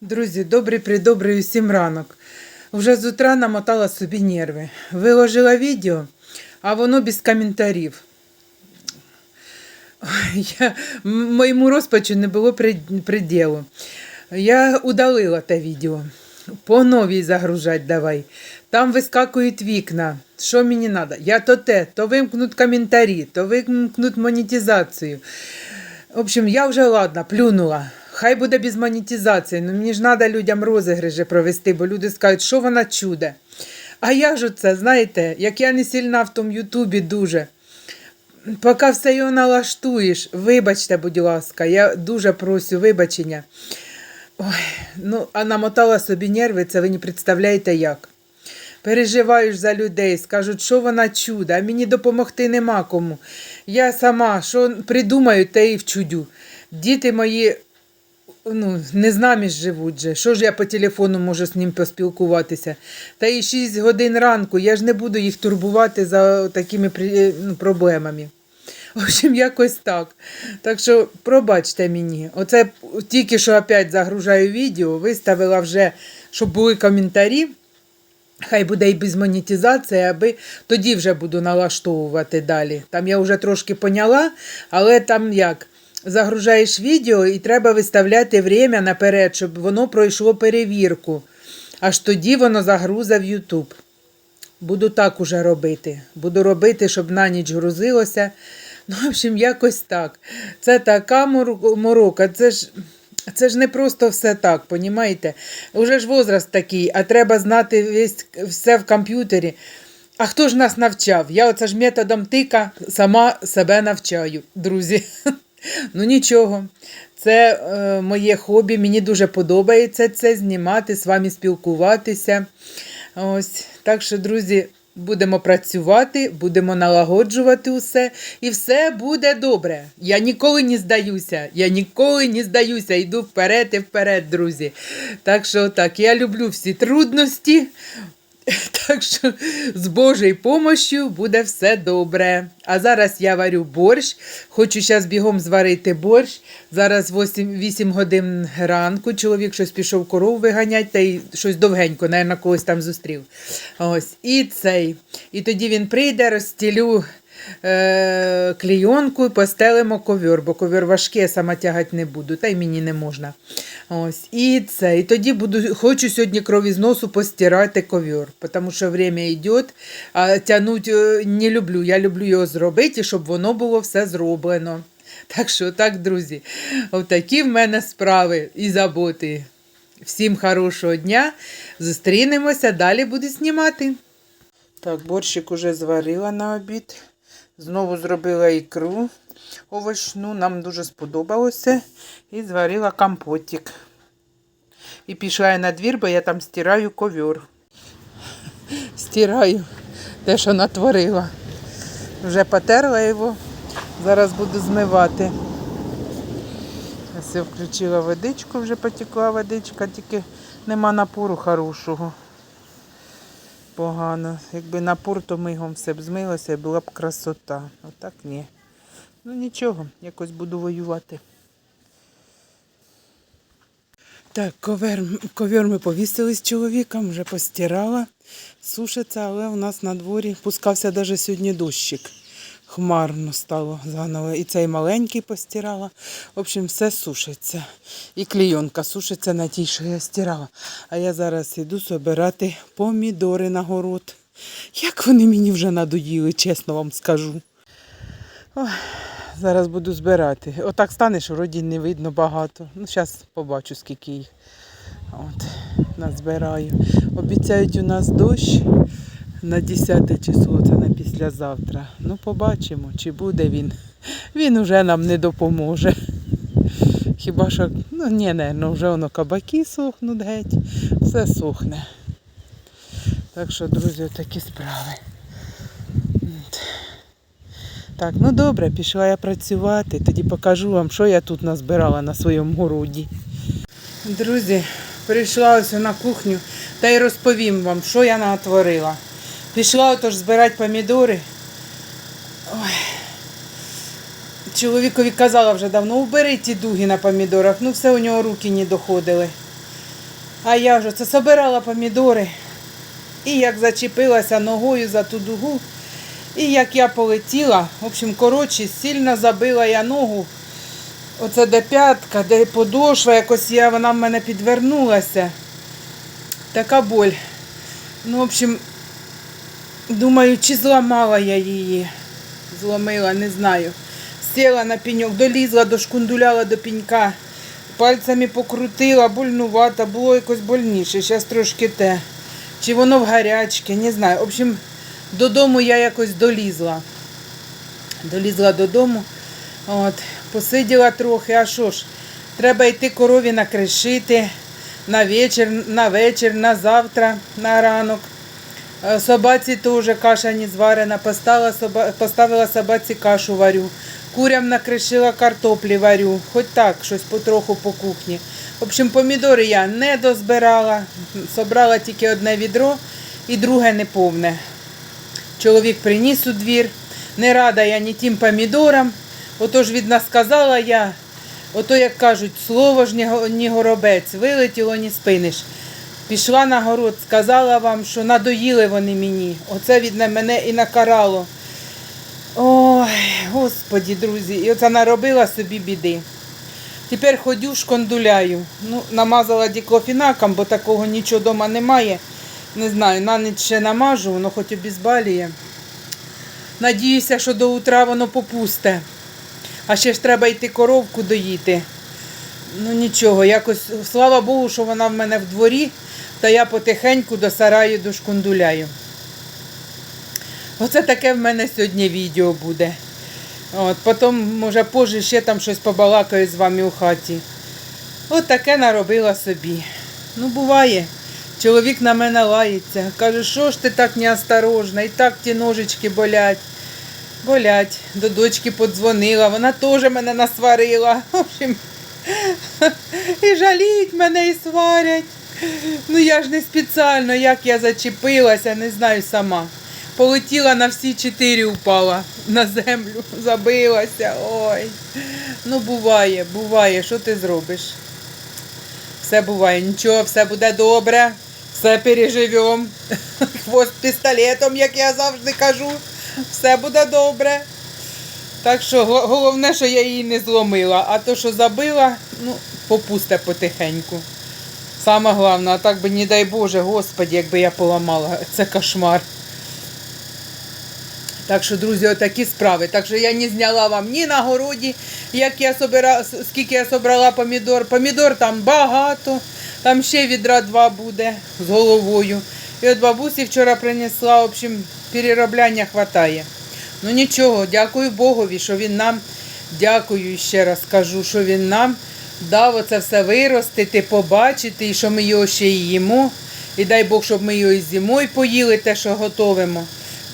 Друзі, добрий придобрий усім ранок. Вже з утра намотала собі нерви. Виложила відео, а воно без коментарів. Я, моєму розпачу не було прид- приділу. Я удалила те відео. По новій загружать давай. Там вискакують вікна. Що мені треба? Я то те, то вимкнуть коментарі, то вимкнуть монетизацію. В общем, я вже ладно, плюнула. Хай буде без монетизації. Ну мені ж треба людям розіграші провести, бо люди скажуть, що вона чуде. А я ж це, знаєте, як я не сильна в тому Ютубі дуже. Поки все його налаштуєш, вибачте, будь ласка, я дуже просю вибачення. Ой, ну, а намотала собі нерви, це ви не представляєте як. Переживаєш за людей, скажуть, що вона чудо, а мені допомогти нема кому. Я сама, що придумаю, те і вчудю. Діти мої ну, не з нами ж живуть же. Що ж я по телефону можу з ним поспілкуватися? Та і 6 годин ранку, я ж не буду їх турбувати за такими ну, проблемами. В общем, якось так. Так що пробачте мені. Оце тільки що опять загружаю відео, виставила вже, щоб були коментарі. Хай буде і без монетизації, аби тоді вже буду налаштовувати далі. Там я вже трошки поняла, але там як? Загружаєш відео і треба виставляти время наперед, щоб воно пройшло перевірку. Аж тоді воно загруза в YouTube. Буду так уже робити. Буду робити, щоб на ніч грузилося. Ну, в общем, якось так. Це така морока. Це ж, це ж не просто все так, понімаєте? Уже ж возраст такий, а треба знати весь, все в комп'ютері. А хто ж нас навчав? Я оце ж методом тика сама себе навчаю, друзі. Ну нічого, це е, моє хобі. Мені дуже подобається це знімати, з вами спілкуватися. Ось. Так що, друзі, будемо працювати, будемо налагоджувати усе, і все буде добре. Я ніколи не здаюся. Я ніколи не здаюся. Йду вперед і вперед, друзі. Так що так, я люблю всі трудності. Так що з Божою помощю буде все добре. А зараз я варю борщ. Хочу зараз бігом зварити борщ. Зараз 8, 8 годин ранку. Чоловік щось пішов корову виганяти, та й щось довгенько, напевно, когось там зустрів. Ось. І цей. І тоді він прийде, розстілю е, клійонку і постелимо ковер, бо ковер важкий, я сама тягати не буду, та й мені не можна. Ось. І це. І тоді буду, хочу сьогодні кров із носу постирати ковер, тому що время йде, а тягнуть е, не люблю. Я люблю його зробити, щоб воно було все зроблено. Так що так, друзі, отакі в мене справи і заботи. Всім хорошого дня. Зустрінемося, далі буду знімати. Так, борщик уже зварила на обід. Знову зробила ікру овочну, нам дуже сподобалося. І зварила компотик. І пішла я на двір, бо я там стираю ковер. Стираю те, що натворила. Вже потерла його. Зараз буду змивати. Ось я включила водичку, вже потекла водичка, тільки нема напору хорошого. Погано. Якби напор, то мигом все б змилося і була б красота. Отак ні. Ну нічого, якось буду воювати. Так, ковер, ковер ми повісили з чоловіком, вже постирала, сушиться, але у нас на дворі пускався навіть сьогодні дощик. Хмарно стало заново. І цей маленький постирала. В общем, все сушиться. І клійонка сушиться на тій, що я стирала. А я зараз йду збирати помідори на город. Як вони мені вже надоїли, чесно вам скажу. Ой, зараз буду збирати. Отак станеш, вроді не видно багато. Ну, зараз побачу, скільки їх. От, назбираю. Обіцяють у нас дощ на 10 число, це на післязавтра. Ну, побачимо, чи буде він. Він уже нам не допоможе. Хіба що, ну ні, не, ну вже воно кабаки сохнуть геть, все сохне. Так що, друзі, такі справи. Так, ну добре, пішла я працювати, тоді покажу вам, що я тут назбирала на своєму городі. Друзі, прийшла ось на кухню та й розповім вам, що я натворила. Пішла отож збирати помідори. Ой. Чоловікові казала вже давно, убери ті дуги на помідорах, ну все у нього руки не доходили. А я вже це собирала помідори. І як зачепилася ногою за ту дугу, і як я полетіла, в общем, коротше, сильно забила я ногу. Оце де п'ятка, де подошва, якось я, вона в мене підвернулася. Така боль. Ну, в общем, думаю, чи зламала я її. Зломила, не знаю. Сіла на пеньок, долізла, дошкундуляла до пенька, пальцями покрутила, больнувато, було якось больніше. Зараз трошки те. Чи воно в гарячки, не знаю. В общем, додому я якось долізла. Долізла додому. От, посиділа трохи, а що ж, треба йти корові накришити на вечір, на вечір, на завтра, на ранок. Е, Собаці теж каша не зварена, поставила, соба, поставила собаці кашу варю. Курям накришила картоплі варю, хоч так, щось потроху по кухні. В общем, помідори я не дозбирала, собрала тільки одне відро і друге неповне. Чоловік приніс у двір. Не рада я ні тим помідорам. Отож від нас сказала я, ото як кажуть, слово ж ні горобець, вилетіло, ні спиниш. Пішла на город, сказала вам, що надоїли вони мені. Оце від мене і накарало. Ой, господі, друзі, і оце наробила собі біди. Тепер ходю, шкондуляю. Ну, намазала діклофінаком, бо такого нічого вдома немає. Не знаю, на ніч ще намажу, воно хоч обізбалює. Надіюся, що до утра воно попусте. А ще ж треба йти коровку доїти. Ну нічого, якось, слава Богу, що вона в мене в дворі, та я потихеньку до сараю дошкундуляю. Оце таке в мене сьогодні відео буде. От, потім, може, позже ще там щось побалакаю з вами у хаті. От таке наробила собі. Ну, буває. Чоловік на мене лається. Каже, що ж ти так неосторожна, і так ті ножички болять. Болять. До дочки подзвонила, вона теж мене насварила. В общем, і жаліють мене і сварять. Ну я ж не спеціально, як я зачепилася, не знаю сама. Полетіла на всі чотири, упала на землю, забилася. Ой. Ну буває, буває, що ти зробиш? Все буває, нічого, все буде добре, все переживемо. Хвост пістолетом, як я завжди кажу, все буде добре. Так що головне, що я її не зломила, а то, що забила, ну, попусте потихеньку. Саме головне, а так би, не дай Боже, Господі, якби я поламала. Це кошмар. Так що, друзі, отакі справи. Так що я не зняла вам ні на городі, як я собира, скільки я собрала помідор. Помідор там багато, там ще відра два буде з головою. І от бабусі вчора принесла, в общем, переробляння хватає. Ну нічого, дякую Богові, що він нам, дякую ще раз кажу, що він нам дав оце все виростити, побачити, і що ми його ще й їмо. І дай Бог, щоб ми його і зимою поїли, те, що готовимо.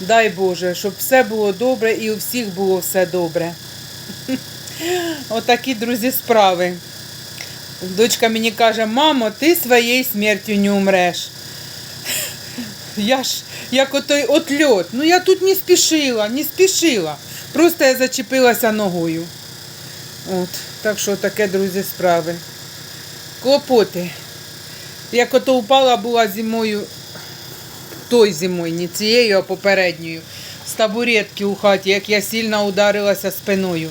Дай Боже, щоб все було добре і у всіх було все добре. Отакі, друзі, справи. Дочка мені каже, мамо, ти своєю смертю не умреш. Я ж як отой отльот. Ну я тут не спішила, не спішила. Просто я зачепилася ногою. От, так що таке, друзі, справи. Клопоти. Як ото упала була зимою, той зимою, не цією, а попередньою, з табуретки у хаті, як я сильно ударилася спиною.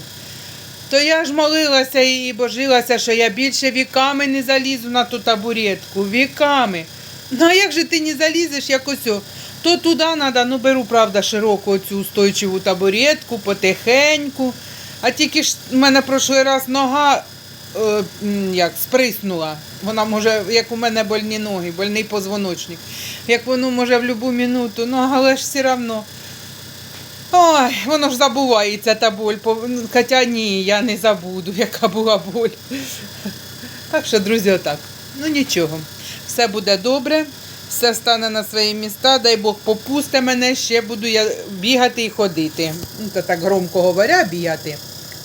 То я ж молилася і божилася, що я більше віками не залізу на ту табуретку. Віками. Ну а як же ти не залізеш якось? о? То туди треба, ну беру, правда, широку цю устойчиву табуретку, потихеньку. А тільки ж в мене прошлий раз нога е, як, сприснула. Вона може, як у мене больні ноги, больний позвоночник. Як воно може в будь-яку минуту, ну але ж все одно. Ой, воно ж забувається та боль. Хоча ні, я не забуду, яка була боль. Так що, друзі, отак. Ну нічого. Все буде добре, все стане на свої міста, дай Бог попусте мене, ще буду я бігати і ходити. Ну, то так громко говоря, бігати.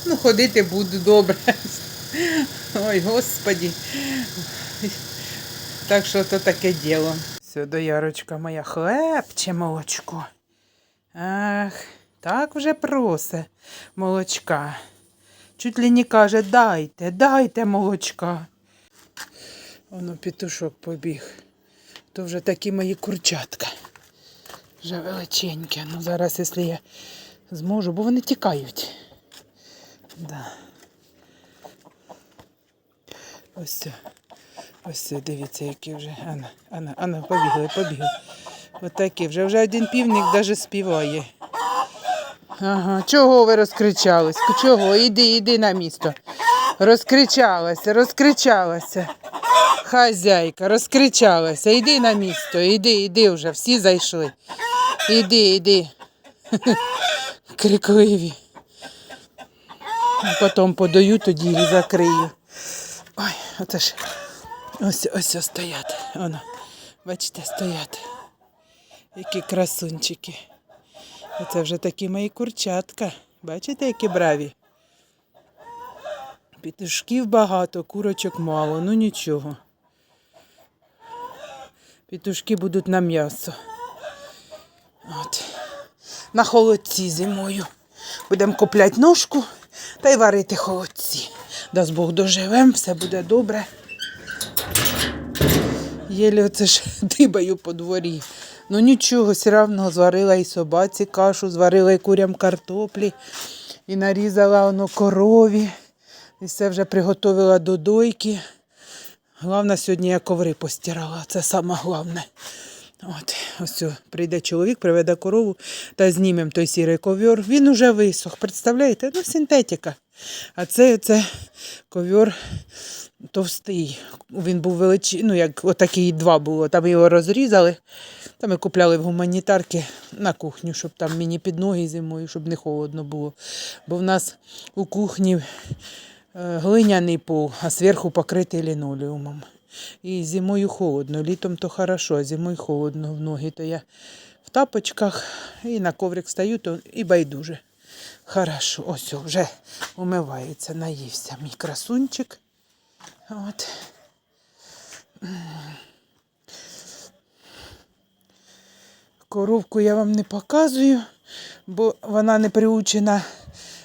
Ну, ходити буду добре. Ой, господі. Так що то таке діло. Сюди, Ярочка моя, хлеб чи молочко. Ах, так вже просе молочка. Чуть ли не каже, дайте, дайте молочка. Воно петушок побіг. То вже такі мої курчатка. Вже величенькі. Ну зараз, якщо я зможу, бо вони тікають. Да. Ось. це. Ось це, дивіться, які вже. Ана, Ана, Ана, побігли, побігли. Отакі. Вже вже один півник навіть співає. Ага, чого ви розкричались? Чого? Іди, іди на місто. Розкричалася, розкричалася. Хазяйка, розкричалася. Іди на місто, іди, іди вже, всі зайшли. Іди, іди. Крикливі. Потім подаю, тоді їх закрию. Ой, оце ж ось ось ось стоять. Воно, бачите, стоять. Які красунчики. Оце вже такі мої курчатка. Бачите, які браві? Петушків багато, курочок мало, ну нічого. Петушки будуть на м'ясо. От. На холодці зимою. Будемо купляти ножку та й варити холодці. Дасть Бог доживем, все буде добре. Єлі оце ж дибаю по дворі. Ну нічого, все одно зварила і собаці кашу, зварила і курям картоплі, і нарізала воно корові. І все вже приготувала до дойки. Головне, сьогодні я коври постирала. Це саме головне. От, ось прийде чоловік, приведе корову та знімемо той сірий ковер. Він уже висох. Представляєте? Ну, синтетика. А це, це ковер товстий. Він був величий, ну як отакий два було. Там його розрізали. Там ми купляли в гуманітарки на кухню, щоб там мені під ноги зимою, щоб не холодно було. Бо в нас у кухні е, глиняний пол, а зверху покритий лінолеумом. І зимою холодно, літом то хорошо, а зимою холодно в ноги. То я в тапочках і на коврик стою, то і байдуже. Хорошо, ось вже умивається, наївся мій красунчик. От. Коровку я вам не показую, бо вона не приучена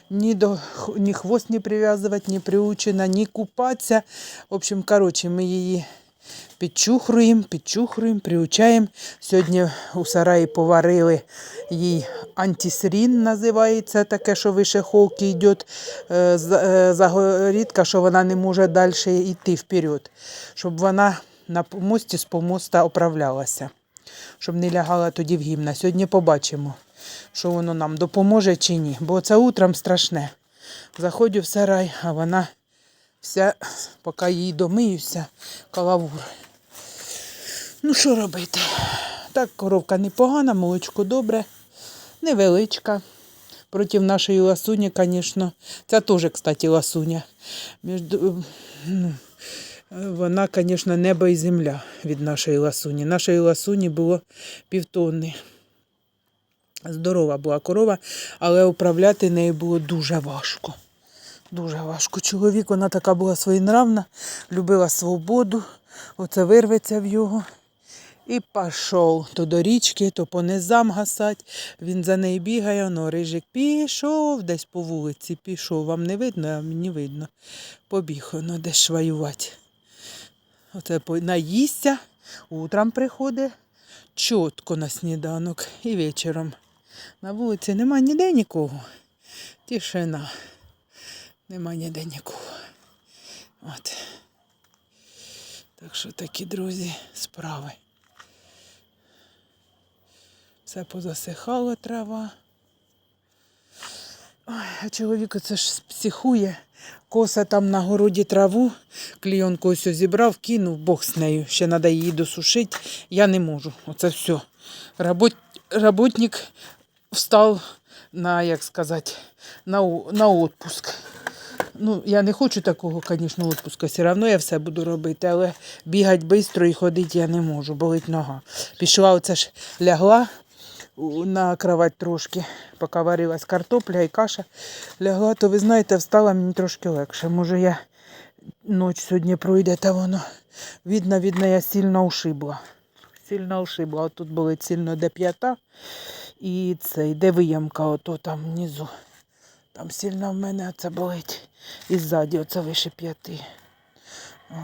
ні до ні хвост не прив'язувати, ні приучена, ні купатися. В общем, коротше, ми її підчухруємо, підчухруємо, приучаємо. Сьогодні у сараї поварили їй антисрін, називається таке, що вище холки йде е, за- загорідка, що вона не може далі йти вперед, щоб вона на помості з помоста оправлялася щоб не лягала тоді в гімна. Сьогодні побачимо, що воно нам допоможе чи ні. Бо це утром страшне. Заходжу в сарай, а вона вся, поки їй домиюся, калавур. Ну, що робити? Так, коровка непогана, молочко добре, невеличка. Проти нашої ласуні, звісно. Це теж, кстати, ласуня. Між... Ну, вона, звісно, небо і земля від нашої ласуні. Нашої ласуні було півтонни. Здорова була корова, але управляти нею було дуже важко. Дуже важко. Чоловік, вона така була своєнравна, любила свободу, оце вирветься в його. І пішов то до річки, то по низам гасать. Він за нею бігає, воно рижик пішов десь по вулиці, пішов. Вам не видно, а мені видно. Побіг воно десь шваювати. Оце наїсться, утром приходить чітко на сніданок і вечором. На вулиці нема ніде нікого. Тишина. Нема ніде нікого. От. Так що такі, друзі, справи. Все позасихало трава. Ой, а чоловік оце ж психує. Коса там на городі траву, клійонку ось зібрав, кинув, Бог з нею. Ще треба її досушити. Я не можу. Оце все. Работ... Работник встав на, як сказати, на, на отпуск. Ну, я не хочу такого, звісно, відпуску. Все одно я все буду робити, але бігати швидко і ходити я не можу, болить нога. Пішла оце ж лягла на кровать трошки, поки варилась картопля і каша. Лягла, то ви знаєте, встала мені трошки легше. Може, я ніч сьогодні пройде, та воно. Видно, видно, я сильно ушибла. Сильно ушибла. Тут болить сильно де п'ята. І це, де виямка, ото там внизу. Там сильно в мене це болить. І ззаді оце вище п'яти.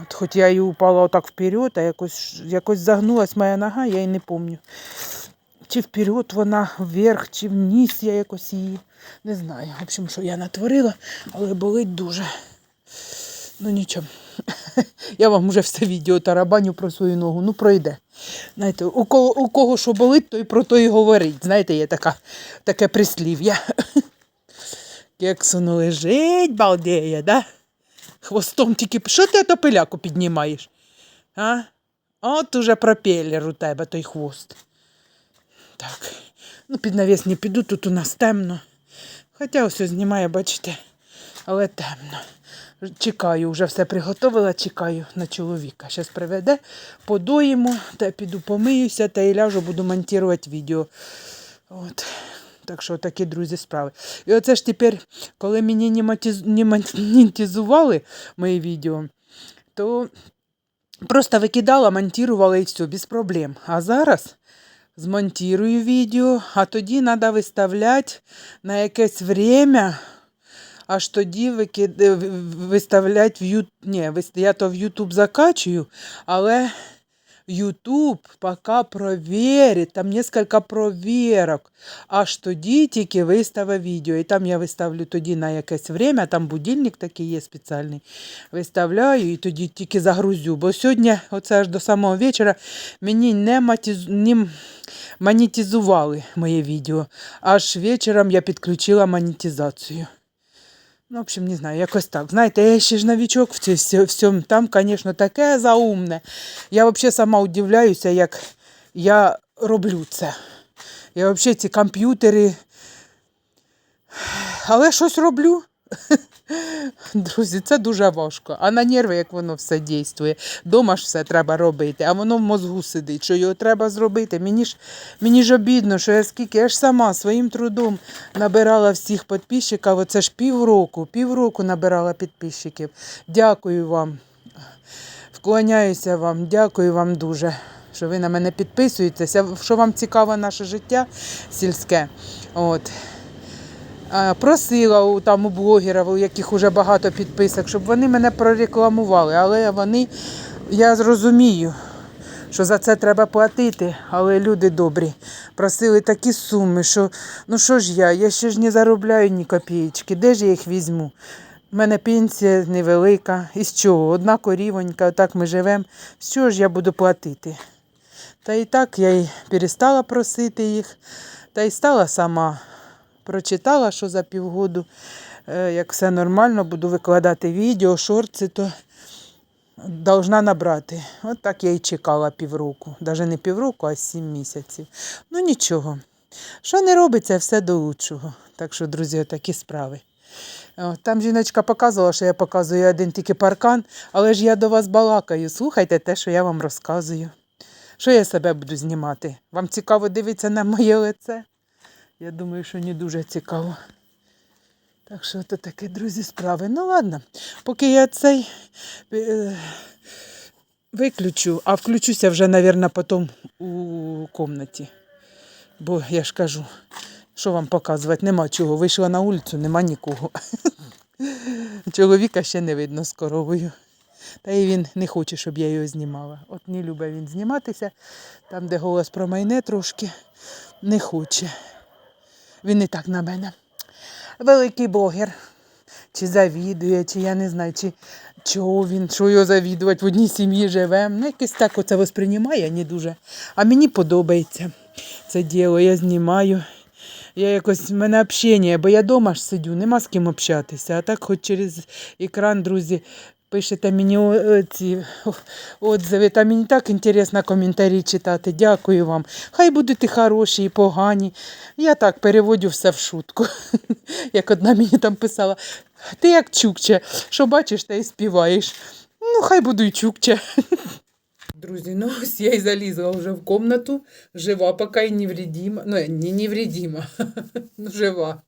От, хоч я і упала отак вперед, а якось, якось загнулась моя нога, я і не пам'ятаю. Чи вперед вона вверх, чи вниз я якось її. Не знаю. В общем, що я натворила, але болить дуже. Ну нічого. Я вам вже все відео тарабаню про свою ногу. Ну пройде. Знаєте, у кого, у кого що болить, той про то і говорить. Знаєте, є така, таке прислів'я. Кексону лежить, балдеє, да? Хвостом тільки. Що ти то пиляку піднімаєш? А? От уже пропелер у тебе той хвост. Так. Ну, під навіс не піду, тут у нас темно. Хоча ось знімає, бачите, але темно. Чекаю, вже все приготувала, чекаю на чоловіка. Зараз приведе, подуємо, та піду помиюся та і ляжу, буду монтувати відео. От. Так що такі, друзі, справи. І оце ж тепер, коли мені не монетизували мої відео, то просто викидала, монтувала і все, без проблем. А зараз змонтую відео, а тоді треба виставляти на якесь время, аж тоді викид... виставляти в Ютуб. Ні, я то в Ютуб закачую, але Ютуб поки провірить, там кілька провірок. Аж тоді тільки виставив відео. І там я виставлю тоді на якесь время, там будильник такий є спеціальний. Виставляю і тоді тільки загрузю. Бо сьогодні, оце аж до самого вечора, мені не монетизували моє відео. Аж вечором я підключила монетизацію. Ну, в общем, не знаю, якось так. Знаєте, я ще ж новічок в цьому. Там, звісно, таке заумне. Я взагалі сама удивляюся, як я роблю це. Я взагалі ці комп'ютери. Але щось роблю. Друзі, це дуже важко. А на нерви, як воно все дійствує. Дома ж все треба робити, а воно в мозгу сидить, що його треба зробити. Мені ж, мені ж обідно, що я скільки, я ж сама своїм трудом набирала всіх підписчиків. Оце ж півроку, півроку набирала підписчиків. Дякую вам. Вклоняюся вам, дякую вам дуже, що ви на мене підписуєтеся, що вам цікаве наше життя сільське. От. А, Просила у, там, у блогерів, у яких вже багато підписок, щоб вони мене прорекламували. Але вони, я зрозумію, що за це треба платити, але люди добрі. Просили такі суми, що ну що ж я, я ще ж не заробляю ні копійки, де ж я їх візьму? У мене пенсія невелика. І з чого? Одна корівонька, отак ми живемо. З чого ж я буду платити? Та і так я й перестала просити їх, та й стала сама. Прочитала, що за півгоду, е, як все нормально, буду викладати відео, шорти, то должна набрати. От так я і чекала півроку. Навіть не півроку, а сім місяців. Ну нічого. Що не робиться, все до лучшого. Так що, друзі, такі справи. Там жіночка показувала, що я показую один тільки паркан, але ж я до вас балакаю. Слухайте те, що я вам розказую. Що я себе буду знімати? Вам цікаво дивитися на моє лице? Я думаю, що не дуже цікаво. Так що то таке, друзі, справи. Ну ладно, поки я цей е, виключу, а включуся вже, мабуть, потім у кімнаті. Бо я ж кажу, що вам показувати, нема чого. Вийшла на вулицю, нема нікого. Чоловіка ще не видно з коровою. Та й він не хоче, щоб я його знімала. От не любить він зніматися, там, де голос промайне трошки, не хоче. Він і так на мене. Великий блогер. Чи завідує, чи я не знаю, чи чого він, що його завідувати, в одній сім'ї живемо. Ну, якось так оце восприймає, не дуже. А мені подобається це діло, я знімаю. Я якось в мене общення, бо я вдома ж сидю, нема з ким общатися. А так хоч через екран, друзі, пишете мені о- ці отзиви. Та мені так інтересно коментарі читати. Дякую вам. Хай будуть і хороші, і погані. Я так переводю все в шутку. Як одна мені там писала, ти як чукче, що бачиш, та й співаєш. Ну, хай буду й чукче. Друзі, ну ось я і залізла вже в комнату, жива, поки й невредима. Ну, не невредима, ну жива.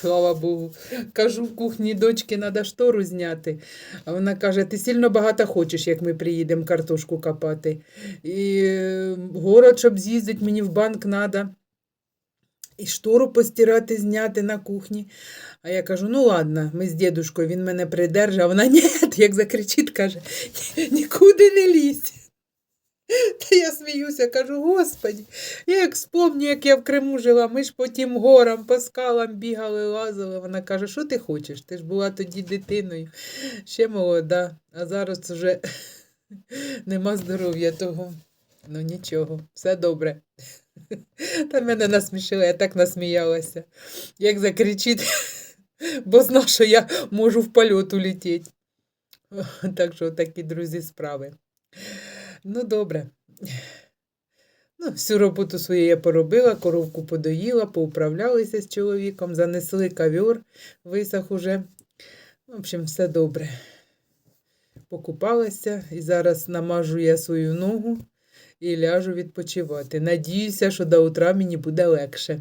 Слава Богу. Кажу в кухні дочки, треба штору зняти. А вона каже: ти сильно багато хочеш, як ми приїдемо картошку копати. І город, щоб з'їздити, мені в банк треба. і штору постирати, зняти на кухні. А я кажу: ну ладно, ми з дідушкою, він мене придержав. Вона ні, як закричить, каже, нікуди не лізь. Та я сміюся, кажу, господі, я як спомню, як я в Криму жила, ми ж по тим горам, по скалам бігали, лазили. Вона каже, що ти хочеш? Ти ж була тоді дитиною, ще молода, а зараз вже нема здоров'я того. Ну нічого, все добре. Та мене насмішила, я так насміялася. Як закричить, бо зна, що я можу в польот улетіти. Так що такі, друзі, справи. Ну, добре. Ну, всю роботу свою я поробила, коровку подоїла, поуправлялися з чоловіком, занесли ковер, висох уже. В общем, все добре. Покупалася і зараз намажу я свою ногу і ляжу відпочивати. Надіюся, що до утра мені буде легше.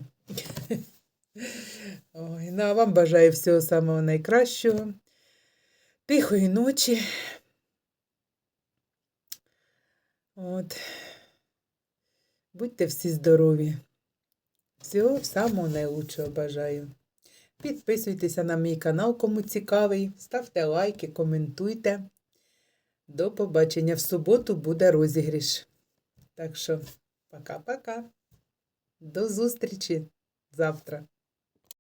Ой, ну, а вам бажаю всього самого найкращого. Тихої ночі. От. Будьте всі здорові. Всього самого найлучшого бажаю. Підписуйтеся на мій канал, кому цікавий. Ставте лайки, коментуйте. До побачення. В суботу буде розігріш. Так що, пока-пока. До зустрічі завтра.